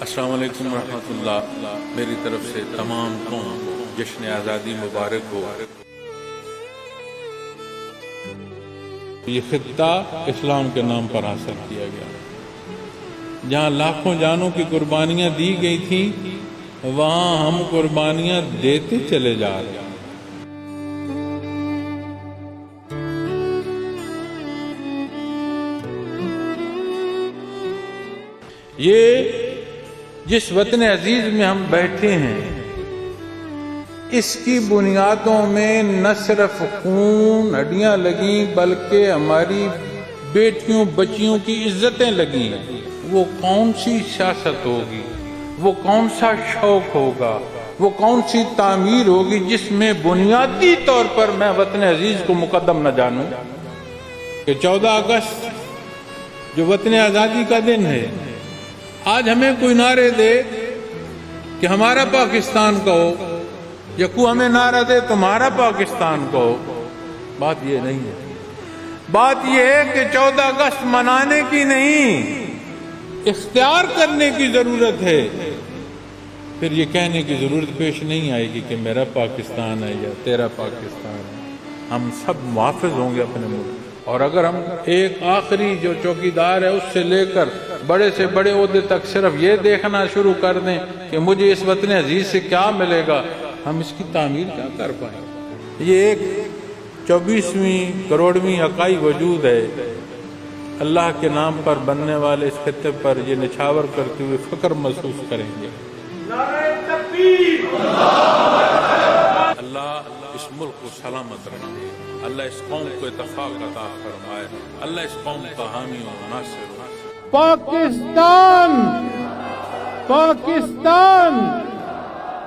السلام علیکم ورحمۃ اللہ۔ میری طرف سے تمام قوم جشن آزادی مبارک ہو۔ یہ خطہ اسلام کے نام پر حاصل کیا گیا۔ جہاں لاکھوں جانوں کی قربانیاں دی گئی تھیں، وہاں ہم قربانیاں دیتے چلے جا رہے ہیں۔ یہ جس وطن عزیز میں ہم بیٹھے ہیں، اس کی بنیادوں میں نہ صرف خون، ہڈیاں لگیں، بلکہ ہماری بیٹیوں، بچیوں کی عزتیں لگیں۔ وہ کون سی سیاست ہوگی؟ وہ کون سا شوق ہوگا؟ وہ کون سی تعمیر ہوگی جس میں بنیادی طور پر میں وطن عزیز کو مقدم نہ جانوں؟ کہ چودہ اگست جو وطن آزادی کا دن ہے آج ہمیں کوئی نعرے دے کہ ہمارا پاکستان کو یا کوئی ہمیں نعرہ دے تمہارا پاکستان کو بات یہ نہیں ہے۔ بات یہ ہے کہ چودہ اگست منانے کی نہیں، اختیار کرنے کی ضرورت ہے۔ پھر یہ کہنے کی ضرورت پیش نہیں آئے گی کہ میرا پاکستان ہے یا تیرا پاکستان ہے۔ ہم سب محافظ ہوں گے اپنے ملک۔ اور اگر ہم ایک آخری جو چوکیدار ہے اس سے لے کر بڑے سے بڑے عہدے تک صرف یہ دیکھنا شروع کر دیں کہ مجھے اس وطن عزیز سے کیا ملے گا، ہم اس کی تعمیر کیا کر پائیں؟ یہ ایک چوبیسویں کروڑویں اکائی وجود ہے۔ اللہ کے نام پر بننے والے اس خطے پر یہ نچھاور کرتے ہوئے فکر محسوس کریں گے۔ سلامت رکھے اللہ اس قوم کو اتفاق عطا فرمائے۔ اللہ اس قوم کا حامی و ناصر پاکستان! پاکستان!